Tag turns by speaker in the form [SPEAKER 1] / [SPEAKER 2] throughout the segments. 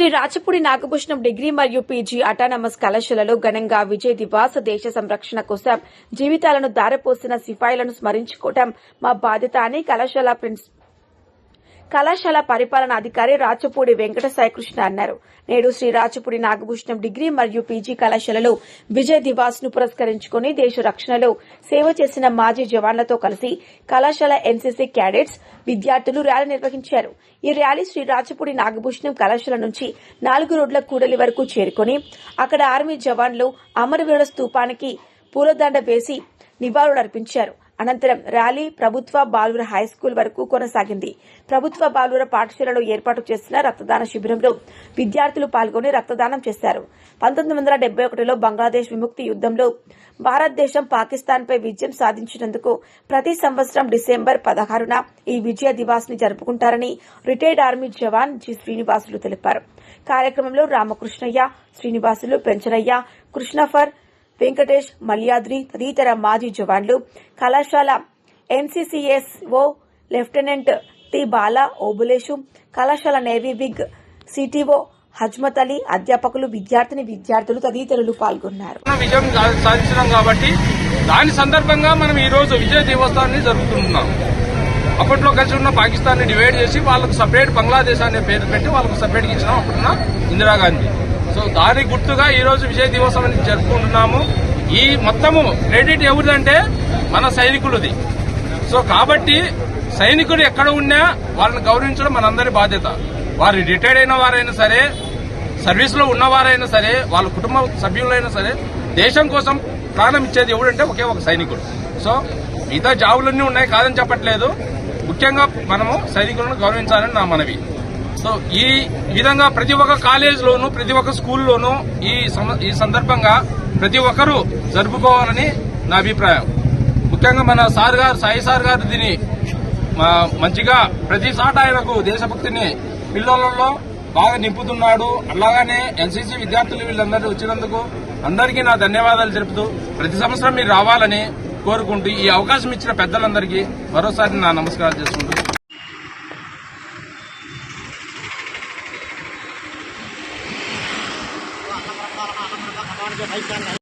[SPEAKER 1] Shri Rachapudi Nagabhushanam degree మరియు PG autonomous కళాశాలలో ఘనంగా విజయ్ దివాస్ దేశ సంరక్షణ కోసం జీవితాలను దారపోసిన సిపాయిలను స్మరించుకోవడం మా బాధ్యత అని కళాశాల ప్రిన్సిపల్ కళాశాల పరిపాలన అధికారి రాచపూడి వెంకట సాయికృష్ణ అన్నారు. నేడు శ్రీ రాచపూడి నాగభూషణం డిగ్రీ మరియు పీజీ కళాశాలలో విజయ్ దివాస్ను పురస్కరించుకుని దేశ రక్షణలో సేవ చేసిన మాజీ జవాన్లతో కలిసి కళాశాల ఎన్సీసీ క్యాడెట్స్ విద్యార్థులు ర్యాలీ నిర్వహించారు. ఈ ర్యాలీ శ్రీ రాచపూడి నాగభూషణం కళాశాల నుంచి నాలుగు రోడ్ల కూడలి వరకు చేరుకుని అక్కడ ఆర్మీ జవాన్లు అమరవీరుల స్తూపానికి పూలదండ వేసి నివాళులర్పించారు. అనంతరం ర్యాలీ ప్రభుత్వ బాలుర హై స్కూల్ వరకు కొనసాగింది. ప్రభుత్వ బాలుర పాఠశాలలో ఏర్పాటు చేసిన రక్తదాన శిబిరంలో విద్యార్థులు పాల్గొని రక్తదానం చేశారు. పంతొమ్మిది వందల డెబ్బై ఒకటిలో బంగ్లాదేశ్ విముక్తి యుద్దంలో భారతదేశం పాకిస్తాన్పై విజయం సాధించినందుకు ప్రతి సంవత్సరం డిసెంబర్ పదహారున ఈ విజయ దివాస్ని జరుపుకుంటారని retired army jawan G. Srinivasulu తెలిపారు. కార్యక్రమంలో రామకృష్ణయ్య శ్రీనివాసులు పెంచనయ్య కృష్ణఫర్ వెంకటేష్ మల్యాద్రి తదితర మాజీ జవాన్లు. కళాశాల ఎన్సీసీఎస్ఓ లెఫ్టినెంట్ టి బాలా ఓబులేషు కళాశాల navy wing CTO Hazmat Ali అధ్యాపకులు విద్యార్థిని విద్యార్థులు తదితరులు పాల్గొన్నారు.
[SPEAKER 2] మనం విజయం సాధించడం సాధించినాం కాబట్టి దాని సందర్భంగా మనం ఈ రోజు విజయ దివోత్సవాన్ని జరుపుకుంటున్నాం అప్పట్లో కలిసి ఉన్న పాకిస్తాన్ని డివైడ్ చేసి వాళ్ళకు సపరేట్ బంగ్లాదేశ్ అనే పేరు పెట్టి వాళ్ళకు సపరేట్ ఇచ్చినాం అప్పుడున్న ఇందిరాగాంధీ. సో దాని గుర్తుగా ఈరోజు విజయ దివసం అని జరుపుకుంటున్నాము. ఈ మొత్తము క్రెడిట్ ఎవరిదంటే మన సైనికులది. సో కాబట్టి సైనికులు ఎక్కడ ఉన్నా వాళ్ళని గౌరవించడం మనందరి బాధ్యత. వారు రిటైర్డ్ అయిన వారైనా సరే సర్వీస్లో ఉన్నవారైనా సరే వాళ్ళ కుటుంబ సభ్యులైనా సరే దేశం కోసం ప్రాణం ఇచ్చేది ఎవడంటే ఒకే ఒక సైనికుడు. సో మిగతా జాబులన్నీ ఉన్నాయి కాదని చెప్పట్లేదు. ముఖ్యంగా మనము సైనికులను గౌరవించాలని నా మనవి. సో ఈ విధంగా ప్రతి ఒక్క కాలేజీలోను ప్రతి ఒక్క స్కూల్లోనూ ఈ ఈ సందర్భంగా ప్రతి ఒక్కరూ జరుపుకోవాలని నా అభిప్రాయం. ముఖ్యంగా మన సార్ గారు సాయి సార్ గారు దీన్ని మా- మంచిగా ప్రతి సాట ఆయనకు దేశభక్తిని పిల్లలలో బాగా నింపుతున్నాడు. అలాగనే ఎన్సీసీ విద్యార్థులు వీళ్ళందరూ వచ్చినందుకు అందరికీ నా ధన్యవాదాలు తెలుపుతూ ప్రతి సంవత్సరం మీరు రావాలని కోరుకుంటూ ఈ అవకాశం ఇచ్చిన పెద్దలందరికీ మరోసారి నా నమస్కారాలు చేసుకుంటూ ahí están.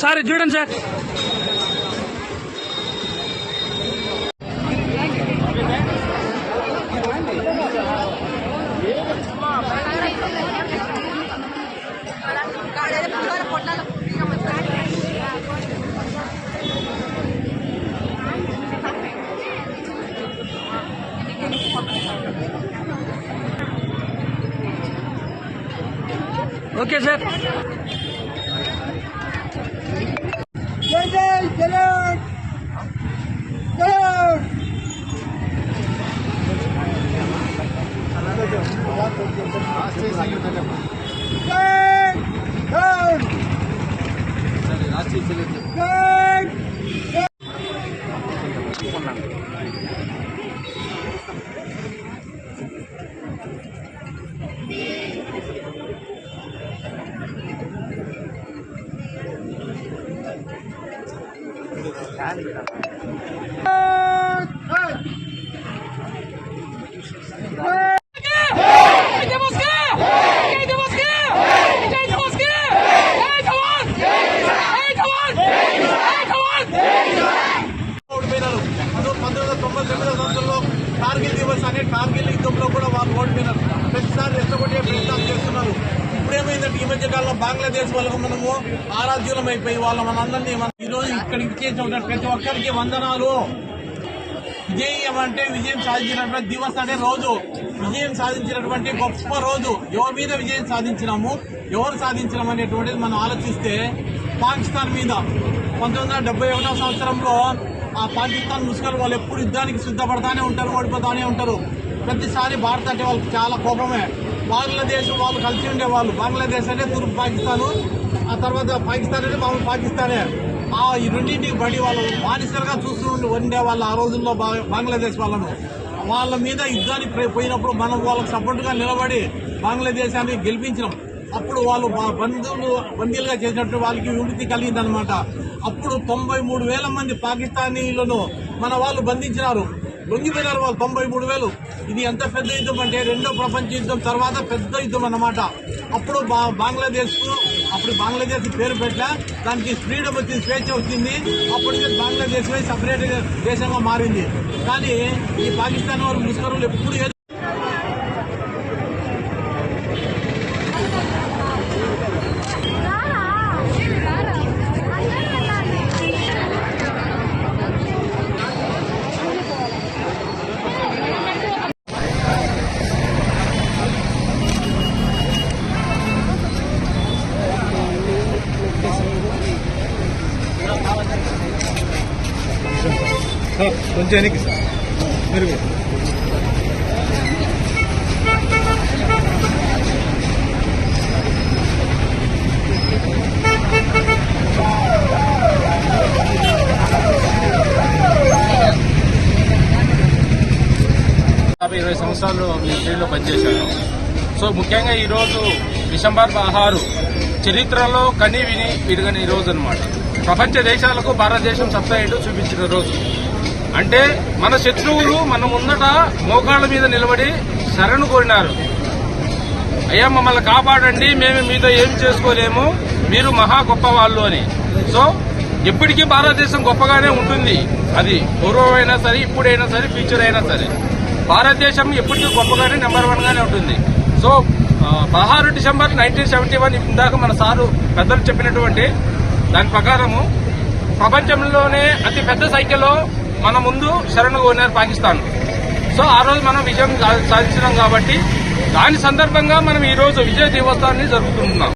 [SPEAKER 3] సార్ ఇది చూడండి సార్ ఓకే సార్
[SPEAKER 4] జై జై జగన్ జగన్ జై జై జై
[SPEAKER 5] ఓడిపోయినారు అది పంతొమ్మిది వందల తొంభై తొమ్మిదో సంవత్సరంలో కార్గిల్ దివస్ అనే కార్గిల్ యుద్ధంలో కూడా వాళ్ళు ఓడిపోయినారు ప్రతిసారి రెచ్చగొట్టే ప్రయత్నాలు చేస్తున్నారు ఇప్పుడేమైందంటే ఈ మధ్య కాలంలో బంగ్లాదేశ్ వాళ్ళకు మనము ఆరాధ్యులం అయిపోయి వాళ్ళ మనందరినీ ఈరోజు ఇక్కడికి చేసిన ప్రతి ఒక్కరికి వందనాలు. విజయం అంటే విజయం సాధించినటువంటి దివస్ అనే రోజు. విజయం సాధించినటువంటి గొప్ప రోజు. ఎవరి మీద విజయం సాధించినాము? ఎవరు సాధించడం అనేటువంటిది మనం ఆలోచిస్తే పాకిస్తాన్ మీద పంతొమ్మిది వందల సంవత్సరంలో ఆ పాకిస్తాన్ ముస్లిం వాళ్ళు ఎప్పుడు యుద్ధానికి సిద్ధపడతానే ఉంటారు ఓడిపోతానే ఉంటారు. ప్రతిసారి భారత్ అంటే వాళ్ళకి చాలా కోపమే. బంగ్లాదేశ్ వాళ్ళు కలిసి ఉండేవాళ్ళు. బంగ్లాదేశ్ అంటే తూర్పు పాకిస్తాను ఆ తర్వాత పాకిస్తాన్ అంటే మామూలు పాకిస్తానే. ఆ ఈ రెండింటికి బడి వాళ్ళు బానిసలుగా చూస్తూ ఉండి ఉండే వాళ్ళు ఆ రోజుల్లో బంగ్లాదేశ్ వాళ్ళను. వాళ్ళ మీద యుద్ధానికి పోయినప్పుడు మనం వాళ్ళకి సపోర్ట్గా నిలబడి బంగ్లాదేశాన్ని గెలిపించినాం. అప్పుడు వాళ్ళు బంధువులు బందీలుగా చేసినట్టు వాళ్ళకి విముక్తి కలిగిందనమాట అప్పుడు తొంభై మూడు వేల మంది పాకిస్తానీలను మన వాళ్ళు బంధించినారు. లొంగిపోయినారు వాళ్ళు తొంభై మూడు వేలు. ఇది ఎంత పెద్ద యుద్ధం అంటే రెండో ప్రపంచ యుద్ధం తర్వాత పెద్ద యుద్ధం అన్నమాట. అప్పుడు బా- బంగ్లాదేశ్ అప్పుడు బంగ్లాదేశ్ పేరు పెట్టా దానికి ఫ్రీడమ్ వచ్చింది స్వేచ్ఛ వచ్చింది. అప్పుడు బంగ్లాదేశ్ సపరేట్ దేశంగా మారింది. కానీ ఈ పాకిస్తాన్ వారు ముస్కరులు ఎప్పుడు ఏదో
[SPEAKER 4] సార్ మీరు
[SPEAKER 2] యాభై ఇరవై సంవత్సరాలు మిలిటరీలో పనిచేశాను. సో ముఖ్యంగా ఈ రోజు డిసెంబర్ పదహారు చరిత్రలో కని విని విరగని రోజు అనమాట ప్రపంచ దేశాలకు భారతదేశం సత్తా ఏంటో చూపించిన రోజు. అంటే మన శత్రువులు మన ముందట మోకాళ్ళ మీద నిలబడి శరణు కోరినారు. అయ్యా మమ్మల్ని కాపాడండి మేము మీతో ఏం చేసుకోలేము మీరు మహా గొప్ప వాళ్ళు అని. సో ఎప్పటికీ భారతదేశం గొప్పగానే ఉంటుంది. అది పూర్వమైనా సరే ఇప్పుడైనా సరే ఫ్యూచర్ అయినా సరే. భారతదేశం ఎప్పటికీ గొప్పగానే నెంబర్ వన్ గానే ఉంటుంది. సో పదహారు డిసెంబర్ నైన్టీన్ సెవెంటీ వన్ ఇందాక మన సారు పెద్దలు చెప్పినటువంటి దాని ప్రకారము ప్రపంచంలోనే అతి పెద్ద సంఖ్యలో మన ముందు శరణు కోరినారు పాకిస్తాన్. సో ఆ రోజు మనం విజయం సాధించినాం కాబట్టి దాని సందర్భంగా మనం ఈ రోజు విజయ దివోత్సవాన్ని జరుపుకుంటున్నాం.